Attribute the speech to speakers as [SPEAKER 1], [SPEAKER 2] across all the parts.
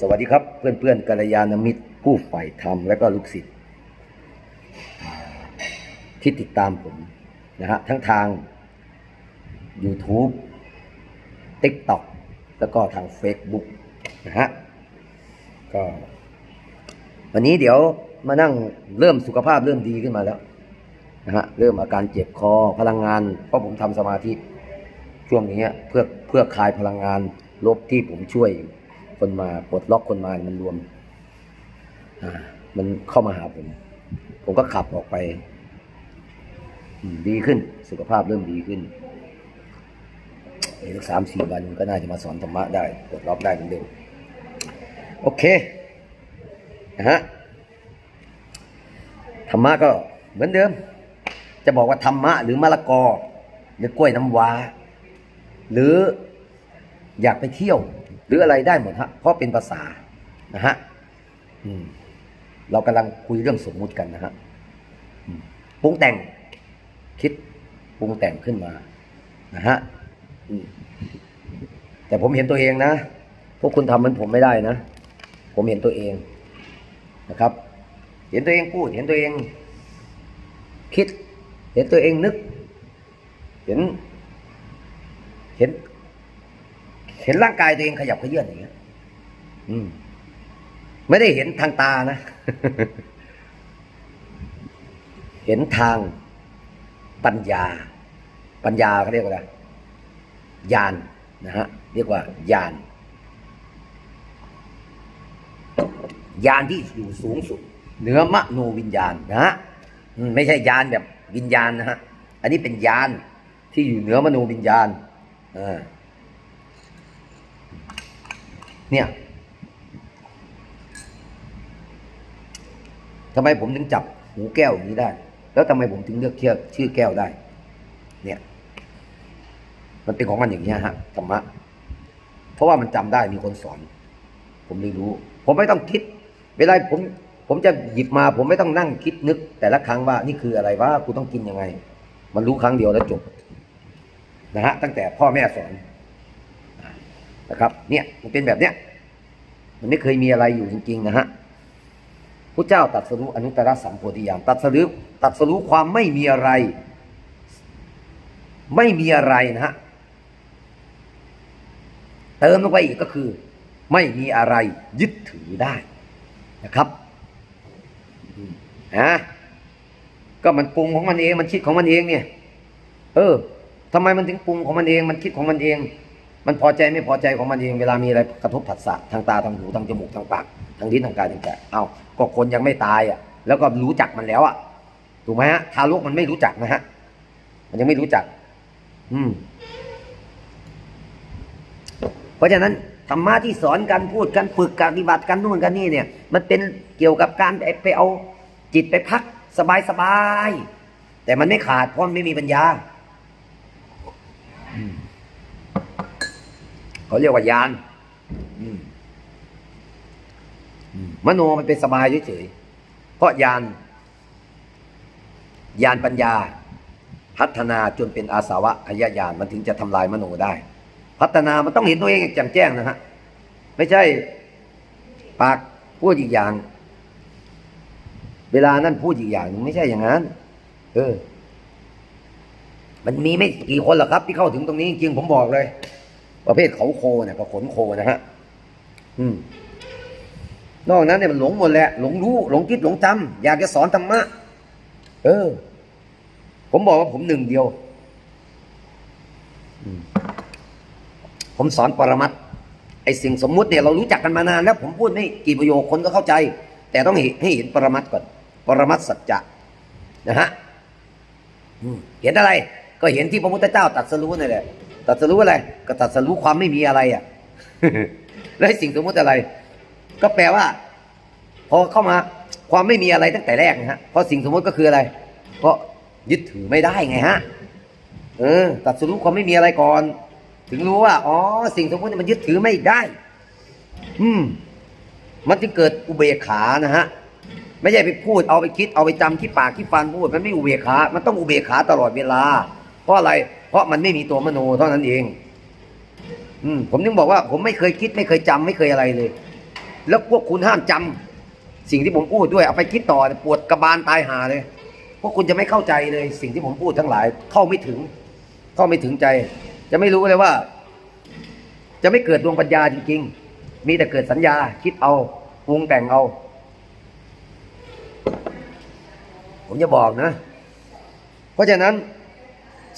[SPEAKER 1] สวัสดีครับเพื่อนเพื่อนๆกัลยาณมิตร ผู้ใฝ่ธรรมและก็ลูกศิษย์ที่ติดตามผมนะฮะทั้งทาง YouTube TikTok แล้วก็ทาง Facebook นะฮะก็วันนี้เดี๋ยวมานั่งเริ่มสุขภาพเริ่มดีขึ้นมาแล้วนะฮะเริ่มอาการเจ็บคอพลังงาน เพราะผมทำสมาธิช่วงนี้เพื่อเพื่อคลายพลังงานลบที่ผมช่วย คนมาปลดล็อกคนมามันรวม อ่า มันเข้ามาหาผม ผมก็ขับออกไปดีขึ้น สุขภาพเริ่มดีขึ้นอีกสามสี่วันก็น่าจะมาสอนธรรมะได้ปลดล็อกได้เหมือนเดิมโอเคนะฮะธรรมะก็เหมือนเดิม จะบอกว่าธรรมะหรือมะละกอ หรือกล้วยน้ำว้า หรืออยากไปเที่ยว หรืออะไรได้หมดฮะเพราะเป็นภาษานะฮะเรากำลังคุยเรื่องสมมุติกันนะฮะปรุงแต่งคิดปรุงแต่งขึ้นมานะฮะแต่ผมเห็นตัวเองนะ พวกคุณทำเหมันผมไม่ได้นะ ผมเห็นตัวเองนะครับ เห็นตัวเองพูด เห็นตัวเอง คิด เห็นตัวเองนึก เห็น เห็น เห็นร่างกายตัวเองขยับเขยื่อนอย่างเงี้ยอืม ไม่ได้เห็นทางตานะ เห็นทางปัญญา ปัญญาเขาเรียกว่าอะไรญาณนะฮะ เรียกว่าญาณญาณที่อยู่สูงสุด เหนือมโนวิญญาณนะฮะไม่ใช่ญาณแบบวิญญาณนะฮะ อันนี้เป็นญาณที่อยู่เหนือมโนวิญญาณอ่า เนี่ยทำไมผมถึงจับหูแก้วอย่างนี้ได้ แล้วทำไมผมถึงเลือกเชื่อชื่อแก้วได้ เนี่ย มันเป็นของมันอย่างนี้ฮะธรรมะเพราะว่ามันจำได้มีคนสอน ผมเลยรู้ ผมไม่ต้องคิด เวลาผม ผมจะหยิบมา ผมไม่ต้องนั่งคิดนึก แต่ละครั้งว่านี่คืออะไรว่ากูต้องกินยังไง มันรู้ครั้งเดียวแล้วจบนะฮะตั้งแต่พ่อแม่สอน นะครับ เนี่ยมันเป็นแบบเนี้ยมันไม่เคยมีอะไรอยู่จริง ๆ นะฮะพระเจ้าตรัสรู้อนุตตรสัมโพธิญาณตรัสรู้ตรัสรู้ความไม่มีอะไร ไม่มีอะไรนะฮะเติมลงไปอีกก็คือ ไม่มีอะไรยึดถือได้นะครับอืมนะก็มันปรุงของมันเอง มันคิดของมันเองเนี่ย เออทำไมมันถึงปรุงของมันเอง มันคิดของมันเอง มันพอใจไม่พอใจของมันเองเวลามีอะไรกระทบผัสสะทางตาทางหูทางจมูกทางปากทางลิ้นทางกายทางใจเอาก็คนยังไม่ตายอะ แล้วก็รู้จักมันแล้วอะถูกไหมฮะทารกมันไม่รู้จักนะฮะมันยังไม่รู้จัก อืม เพราะฉะนั้นธรรมะที่สอนกันพูดกันฝึกการปฏิบัติกันนู่นกันนี่เนี่ย มันเป็นเกี่ยวกับการไปไปเอาจิตไปพักสบายสบายแต่มันไม่ขาดเพราะไม่มีปัญญา เขาเรียกว่ายานมโนมันเป็นสบายเฉยๆเพราะยาน ยานปัญญา พัฒนาจนเป็นอาสาวะอายญาณมันถึงจะทำลายมโนได้ พัฒนามันต้องเห็นตัวเองแจ่มแจ้งนะฮะไม่ใช่ปากพูดอีกอย่าง เวลานั้นพูดอีกอย่างไม่ใช่อย่างนั้น เออ มันมีไม่กี่คนหรอกครับ ที่เข้าถึงตรงนี้จริงผมบอกเลย ประเภทเขาโคเนี่ยกับขนโคนะฮะอืมนอกนั้นเนี่ยมันหลงหมดแหละหลงรู้หลงคิดหลงจำอยากจะสอนธรรมะ เออ ผมบอกว่าผมหนึ่งเดียวผมสอนปรมัตไอสิ่งสมมุติเนี่ยเรารู้จักกันมานานแล้วผมพูดไม่กี่ประโยคคนก็เข้าใจ แต่ต้องเห็นให้เห็นปรมัตก่อน ปรมัตสัจจะนะฮะเห็นอะไร ก็เห็นที่พระพุทธเจ้าตรัสรู้นั่นแหละ ตรัสรู้อะไร ก็ตรัสรู้ความไม่มีอะไรอะแล้วสิ่งสมมุติอะไร ก็แปลว่า พอเข้ามาความไม่มีอะไรตั้งแต่แรกนะฮะเพราะสิ่งสมมติก็คืออะไร เพราะยึดถือไม่ได้ไงฮะเออตรัสรู้ความไม่มีอะไรก่อน ถึงรู้ว่าอ๋อสิ่งสมมติมันยึดถือไม่ได้ อืม มันจึงเกิดอุเบกขานะฮะไม่ใช่ไปพูดเอาไปคิดเอาไปจำที่ปากที่ฟันพูดมันไม่อุเบกขา มันต้องอุเบกขาตลอดเวลา เพราะอะไร เพราะมันไม่มีตัวมโนเท่านั้นเอง อืมผมถึงบอกว่า ผมไม่เคยคิดไม่เคยจำไม่เคยอะไรเลย แล้วพวกคุณห้ามจำสิ่งที่ผมพูดด้วยเอาไปคิดต่อปวดกระบาลตายหาเลย พวกคุณจะไม่เข้าใจเลย สิ่งที่ผมพูดทั้งหลาย เข้าไม่ถึง เข้าไม่ถึงใจ จะไม่รู้เลยว่า จะไม่เกิดดวงปัญญาจริง ๆ มีแต่เกิดสัญญา คิดเอาปรุงแต่งเอา ผมจะบอกนะ เพราะฉะนั้น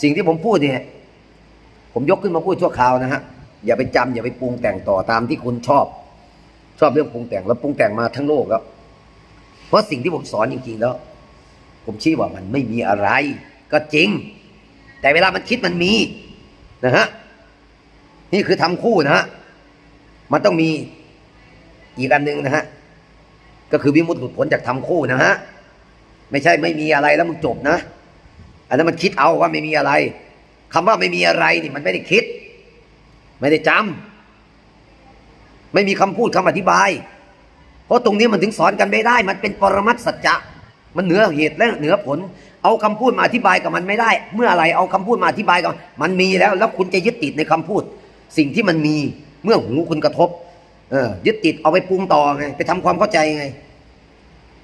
[SPEAKER 1] สิ่งที่ผมพูดเนี่ยผมยกขึ้นมาพูดชั่วคราวนะฮะอย่าไปจำอย่าไปปรุงแต่งต่อตามที่คุณชอบ ชอบเรื่องปรุงแต่งแล้วปรุงแต่งมาทั้งโลกแล้ว เพราะสิ่งที่ผมสอนจริงๆแล้ว ผมชี้ว่ามันไม่มีอะไร ก็จริง แต่เวลามันคิดมันมีนะฮะนี่คือทำคู่นะฮะมันต้องมีอีกอันหนึ่งนะฮะก็คือวิมุตติหลุดพ้นจากทำคู่นะฮะไม่ใช่ไม่มีอะไรแล้วมึงจบนะ อันนั้นมันคิดเอาว่าไม่มีอะไรคำว่าไม่มีอะไรนี่มันไม่ได้คิด ไม่ได้จำไม่มีคำพูดคำอธิบาย เพราะตรงนี้มันถึงสอนกันไม่ได้ มันเป็นปรมัตสัจจะมันเหนือเหตุและเหนือผล เอาคำพูดมาอธิบายกับมันไม่ได้ เมื่ออะไรเอาคำพูดมาอธิบายกับมันมีแล้ว แล้วคุณจะยึดติดในคำพูด สิ่งที่มันมีเมื่อหูคุณกระทบ เออยึดติดเอาไปปรุงต่อไง ไปทำความเข้าใจไง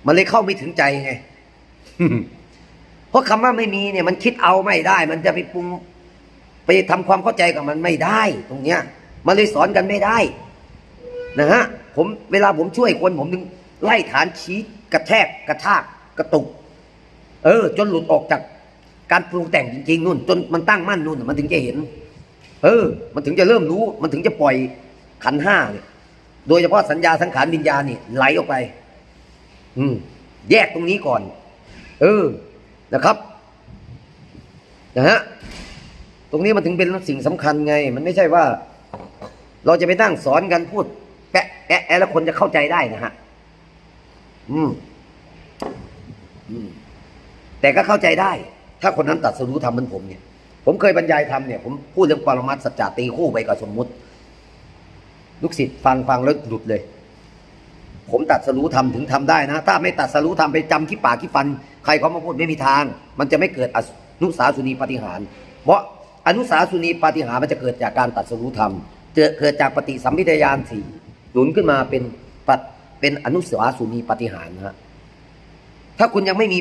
[SPEAKER 1] มันเลยเข้าไม่ถึงใจไง เพราะคำว่าไม่มีเนี่ยมันคิดเอาไม่ได้ มันจะไปปรุงไปทำความเข้าใจกับมันไม่ได้ ตรงเนี้ย มันเลยสอนกันไม่ได้นะฮะผมเวลาผมช่วยคนผมถึงไล่ฐานชี้กระแทกกระชากกระตุก เออ จนหลุดออกจากการปรุงแต่งจริงๆนู่น จนมันตั้งมั่นนู่นมันถึงจะเห็น เออ มันถึงจะเริ่มรู้ มันถึงจะปล่อยขันห้าเนี่ยโดยเฉพาะสัญญาสังขารวิญญาณนี่ไหลออกไป อืม แยกตรงนี้ก่อน เออ นะครับนะฮะตรงนี้มันถึงเป็นสิ่งสำคัญไง มันไม่ใช่ว่า เราจะไปนั่งสอนกันพูด แปะแอะแอะแล้วคนจะเข้าใจได้นะฮะอืมอืมแต่ก็เข้าใจได้ ถ้าคนนั้นตัดสรู้ทำเหมือนผมเนี่ย ผมเคยบรรยายทำเนี่ยผมพูดเรื่องปรมัตสัจจะตีคู่ไปกับสมมุติ ลูกศิษย์ฟังฟังแล้วหลุดเลย ผมตัดสรู้ทำถึงทำได้นะ ถ้าไม่ตัดสรู้ทำไปจำขี้ปากขี้ฟัน ใครเขามาพูดไม่มีทาง มันจะไม่เกิดอนุสาสุนีปฏิหาร เพราะอนุสาสุนีปฏิหารมันจะเกิดจากการตัดสรู้ธรรมเกิดเกิดจากปฏิสัมพิทยานสี่หนุนขึ้นมาเป็นปัดเป็นอนุสาสุนีปฏิหารนะฮะถ้าคุณยังไม่มี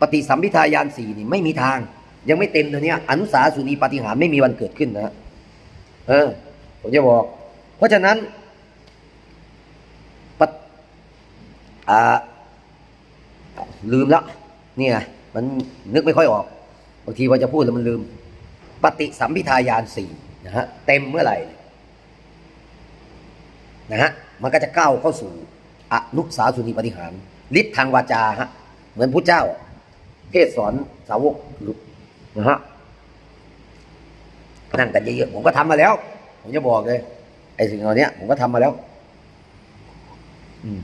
[SPEAKER 1] ปฏิสัมพิทายานสี่นี่ไม่มีทาง ยังไม่เต็มตัวเนี้ยอนุสาสุนีปฏิหารไม่มีวันเกิดขึ้นนะฮะเออผมจะบอก เพราะฉะนั้นปะอ่าลืมแล้ว เนี่ยมันนึกไม่ค่อยออกบางทีพอจะพูดแล้วมันลืม ปฏิสัมพิทายานสี่นะฮะเต็มเมื่อไหร่นะฮะมันก็จะก้าวเข้าสู่อนุสาสุนีปฏิหารฤทธิ์ทางวาจาฮะเหมือนพระเจ้า เทศสอนสาวกหลุดนะฮะนั่งกันเยอะๆผมก็ทำมาแล้ว ผมจะบอกเลยไอ้สิ่งเหล่านี้ผมก็ทำมาแล้ว อืม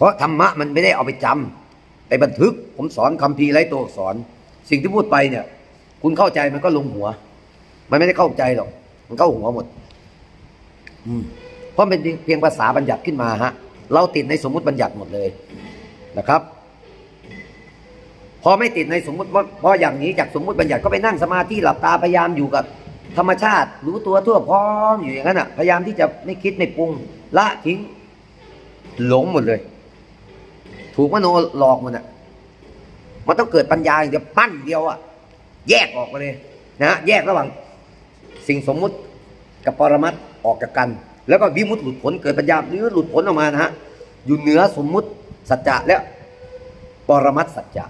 [SPEAKER 1] เพราะธรรมะมันไม่ได้เอาไปจำไปบันทึก ผมสอนคำพีไร้ตัวอักษร สิ่งที่พูดไปเนี่ย คุณเข้าใจมันก็ลงหัว มันไม่ได้เข้าใจหรอก มันเข้าหัวหมด อืมเพราะเป็นเพียงภาษาบัญญัติขึ้นมาฮะ เราติดในสมมติบัญญัติหมดเลยนะครับ พอไม่ติดในสมมติว่าพออย่างนี้จากสมมติบัญญัติก็ไปนั่งสมาธิหลับตาพยายามอยู่กับธรรมชาติรู้ตัวทั่วพร้อมอยู่อย่างนั้นอะ พยายามที่จะไม่คิดไม่ปรุงละทิ้งหลงหมดเลย ถูกมโนหลอกมันอะมันต้องเกิดปัญญาอย่างเดียวปั้นเดียวอะ แยกออกมาเลยนะฮะแยกระหว่างสิ่งสมมุติกับปรมัตออกจากกัน แล้วก็วิมุตติหลุดพ้นเกิดปัญญาหรือหลุดพ้นออกมานะฮะอยู่เหนือสมมุติสัจจะและปรมัตสัจจะ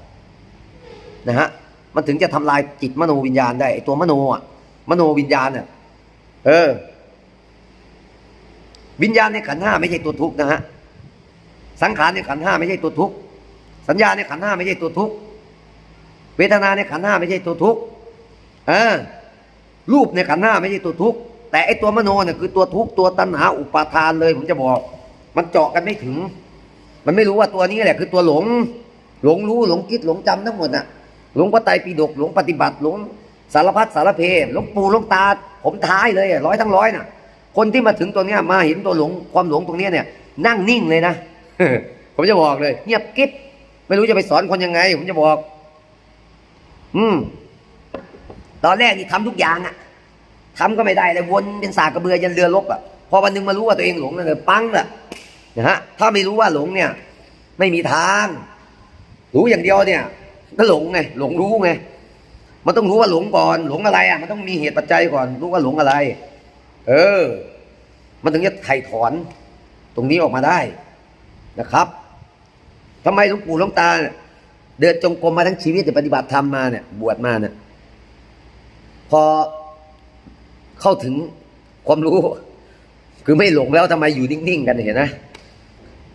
[SPEAKER 1] นะฮะมันถึงจะทำลายจิตมโนวิญญาณได้ไอตัวมโนอะมโนวิญญาณเนี่ยเออ วิญญาณในขันธ์ห้าไม่ใช่ตัวทุกข์นะฮะ สังขารในขันห้าไม่ใช่ตัวทุกข์สัญญาในขันห้าไม่ใช่ตัวทุกข์เวทนาในขันห้าไม่ใช่ตัวทุกข์เออรูปในขันห้าไม่ใช่ตัวทุกข์แต่ไอตัวมโนเนี่ยคือตัวทุกข์ตัวตัณหาอุปาทานเลยผมจะบอก มันเจาะกันไม่ถึง มันไม่รู้ว่าตัวนี้แหละ คือตัวหลง หลงรู้หลงคิดหลงจำทั้งหมดน่ะหลงพระไตรปิฎกหลงปฏิบัติหลงสารพัดสารเพหลงปูหลงตา ผมท้ายเลยอะร้อยทั้งร้อยน่ะ คนที่มาถึงตัวเนี้ยมาเห็นตัวหลงความหลงตรงเนี้ยเนี่ยนั่งนิ่งเลยนะ ผมจะบอกเลยเงียบกิ๊บไม่รู้จะไปสอนคนยังไง ผมจะบอก อืม ตอนแรกนี่ทำทุกอย่างอะทำก็ไม่ได้เลยวนเป็นสากกระเบือยันเรือรบอะพอวันหนึงมารู้ว่าตัวเองหลงเลยปังละนะฮะ ถ้าไม่รู้ว่าหลงเนี่ย ไม่มีทาง รู้อย่างเดียวเนี่ยก็หลงไงหลงรู้ไงมันต้องรู้ว่าหลงก่อน หลงอะไรอะ มันต้องมีเหตุปัจจัยก่อน รู้ว่าหลงอะไร เออ มันถึงจะไถ่ถอน ตรงนี้ออกมาได้ นะครับทำไมหลวงปู่หลวงตา เดินจงกรมมาทั้งชีวิตแต่ปฏิบัติธรรมมาเนี่ย บวชมาเนี่ย พอเข้าถึงความรู้ คือไม่หลงแล้วทำไมอยู่นิ่งๆ กันเห็นไหม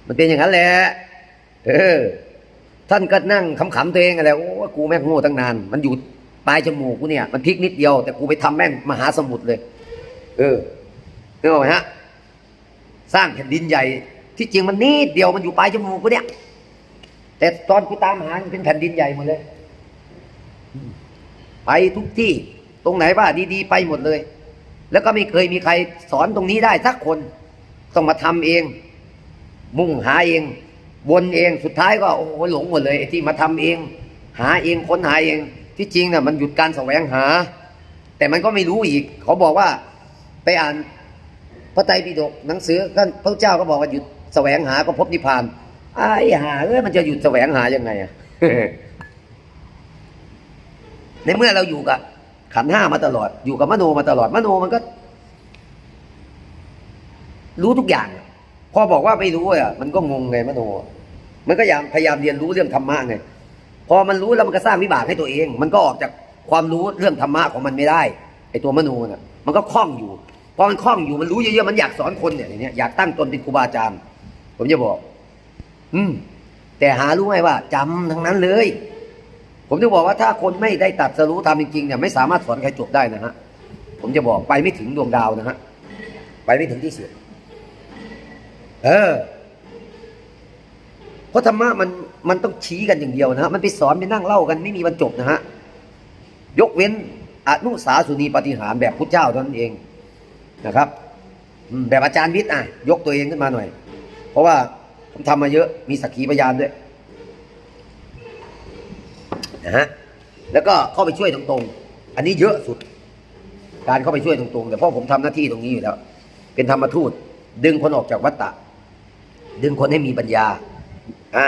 [SPEAKER 1] มันเป็นอย่างนั้นแหละเออ ท่านก็นั่งขำๆตัวเองอะไรโอ้กูแม่งโง่ตั้งนาน มันอยู่ปลายจมูกกูเนี่ย มันพลิกนิดเดียว แต่กูไปทำแม่งมหาสมุทรเลย เออนึกออกไหมฮะ สร้างแผ่นดินใหญ่ ที่จริงมันนิดเดียวมันอยู่ปลายจมูกกูเนี่ย แต่ตอนกูตามหามันเป็นแผ่นดินใหญ่หมดเลย ไปทุกที่ตรงไหนว่าดีๆ ไปหมดเลย แล้วก็ไม่เคยมีใครสอนตรงนี้ได้สักคน ต้องมาทำเอง มุ่งหาเองวนเองสุดท้ายก็โอ้โหหลงหมดเลยที่มาทำเอง หาเองค้นหาเอง ที่จริงน่ะมันหยุดการแสวงหา แต่มันก็ไม่รู้อีก เขาบอกว่าไปอ่านพระไตรปิฎกหนังสือท่านพระเจ้าก็บอกว่าหยุด แสวงหาก็พบนิพพานไอ้หาเอ้ยมันจะหยุดแสวงหายังไงอะในเมื่อเราอยู่กับขันธ์ห้ามาตลอด อยู่กับมโนมาตลอด มโนมันก็ รู้ทุกอย่างอะพอบอกว่าไม่รู้อะ มันก็งงไงมโนอะมันก็พยายามพยายามเรียนรู้เรื่องธรรมะไง พอมันรู้แล้วมันก็สร้างวิบากให้ตัวเอง มันก็ออกจากความรู้เรื่องธรรมะของมันไม่ได้ ไอตัวมโนน่ะ มันก็คล่องอยู่ พอมันคล่องอยู่ มันรู้เยอะๆ มันอยากสอนคนเนี่ยอย่างเนี้ย อยากตั้งตนเป็นครูบาอาจารย์ ผมจะบอก อืม แต่หารู้ไหมว่าจำทั้งนั้นเลย ผมจะบอกว่าถ้าคนไม่ได้ตัดสรู้ทำจริงๆเนี่ยไม่สามารถสอนใครจบได้นะฮะผมจะบอกไปไม่ถึงดวงดาวนะฮะไปไม่ถึงที่สุดเออเพราะธรรมะมันมันต้องชี้กันอย่างเดียวนะฮะมันไปสอนไปนั่งเล่ากันไม่มีวันจบนะฮะยกเว้นอนุสาสุนีปฏิหารแบบพุทธเจ้าเท่านั้นเองนะครับแบบอาจารย์วิทย์อะ ยกตัวเองขึ้นมาหน่อย เพราะว่าผมทำมาเยอะมีสักขีพยานด้วยนะฮะแล้วก็เข้าไปช่วยตรงๆ อันนี้เยอะสุด การเข้าไปช่วยตรงๆ แต่พราะผมทำหน้าที่ตรงนี้อยู่แล้ว เป็นธรรมทูต ดึงคนออกจากวัฏฏะดึงคนให้มีปัญญาอ่า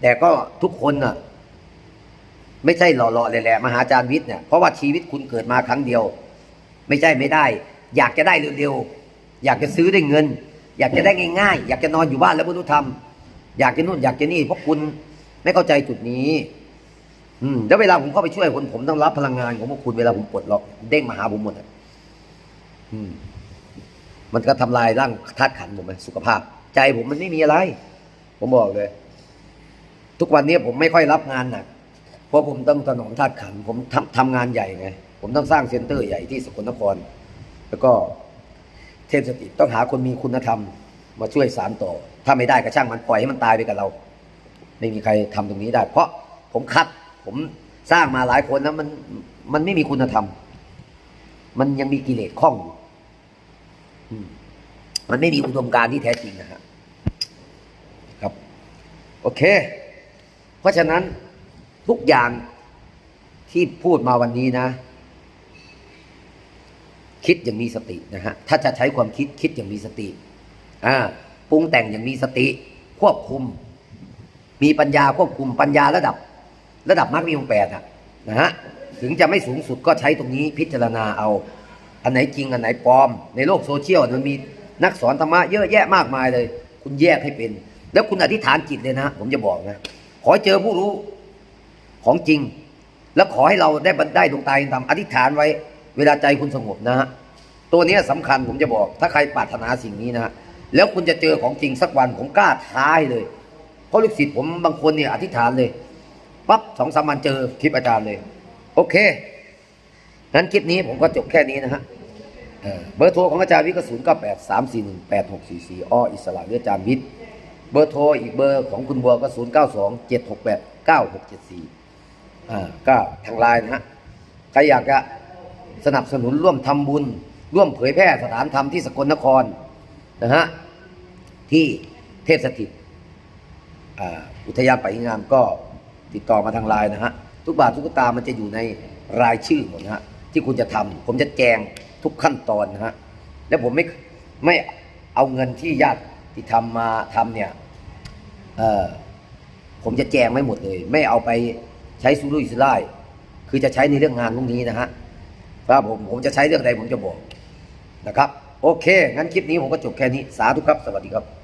[SPEAKER 1] แต่ก็ทุกคนน่ะ ไม่ใช่หล่อๆเลยแหละมหาอาจารย์วิทย์เนี่ยเพราะว่าชีวิตคุณเกิดมาครั้งเดียว ไม่ใช่ไม่ได้ อยากจะได้เร็วๆอยากจะซื้อได้เงิน อยากจะได้ง่ายๆ อยากจะนอนอยู่บ้านแล้วบรรลุธรรมอยากจะนู่นอยากจะนี่เพราะคุณไม่เข้าใจจุดนี้ อืมแล้วเวลาผมเข้าไปช่วยคนผมต้องรับพลังงานของพวกคุณเวลาผมปลดล็อกเด้งมาหาผมหมดอะอืม มันก็ทำลายร่างธาตุขันผมไหมสุขภาพ ใจผมมันไม่มีอะไร ผมบอกเลย ทุกวันนี้ผมไม่ค่อยรับงานหนักเพราะผมต้องถนอมธาตุขัน ผมทำทำงานใหญ่ไงผมต้องสร้างเซ็นเตอร์ใหญ่ที่สกลนคร แล้วก็ เทพสติต้องหาคนมีคุณธรรม มาช่วยสารต่อ ถ้าไม่ได้ก็ช่างมันปล่อยให้มันตายไปกับเรา ไม่มีใครทำตรงนี้ได้ เพราะผมคัด ผมสร้างมาหลายคนนะมันมันไม่มีคุณธรรม มันยังมีกิเลสข้องอยู่มันไม่มีอุดมการณ์ที่แท้จริงนะฮะครับ โอเค เพราะฉะนั้นทุกอย่างที่พูดมาวันนี้นะ คิดอย่างมีสตินะฮะถ้าจะใช้ความคิดคิดอย่างมีสติอ่าปรุงแต่งอย่างมีสติ ควบคุม มีปัญญาควบคุมปัญญาระดับ ระดับมรรคมีองแปดอะนะฮะถึงจะไม่สูงสุดก็ใช้ตรงนี้พิจารณาเอา อันไหนจริงอันไหนปลอม ในโลกโซเชียลมันมีนักสอนธรรมะเยอะแยะมากมายเลย คุณแยกให้เป็น แล้วคุณอธิษฐานจิตเลยนะผมจะบอกนะขอเจอผู้รู้ของจริง แล้วขอให้เราได้บรรได้ดวงตาเห็นธรรมอธิษฐานไว้ เวลาใจคุณสงบนะฮะตัวนี้ยสำคัญผมจะบอก ถ้าใครปรารถนาสิ่งนี้นะฮะแล้วคุณจะเจอของจริงสักวันผมกล้าท้ายเลย เพราะลูกศิษย์ผมบางคนเนี่ยอธิษฐานเลยปั๊บสองสามวันเจอคลิปอาจารย์เลย โอเคนั้นคลิปนี้ผมก็จบแค่นี้นะฮะเบอร์โทรของอาจารย์วิทย์ก็ศูนย์เก้าแปดสามสี่หนึ่งแปดหกสี่สี่อ้ออิสระหรืออาจารย์วิทย์เบอร์โทรอีกเบอร์ของคุณบัวก็ศูนย์เก้าสองเจ็ดหกแปดเก้าหกเจ็ดสี่อ่าก็ทางไลน์นะฮะใครอยากจะ สนับสนุนร่วมทำบุญ ร่วมเผยแพร่สถานธรรมที่สกลนครนะฮะที่เทพสถิตอุทยานป่าหิงามก็ติดต่อมาทางไลน์นะฮะทุกบาททุกตามันจะอยู่ในรายชื่อหมดนะฮะที่คุณจะทำผมจะแจงทุกขั้นตอนนะฮะและผมไม่ไม่เอาเงินที่ญาติที่ทำมาทำเนี่ยเออผมจะแจงไม่หมดเลย ไม่เอาไปใช้สุรุ่ยสุร่ายคือจะใช้ในเรื่องงานพวกนี้นะฮะ ครับผมผมจะใช้เรื่องใดผมจะบอกนะครับ โอเค งั้นคลิปนี้ผมก็จบแค่นี้ สาธุครับ สวัสดีครับ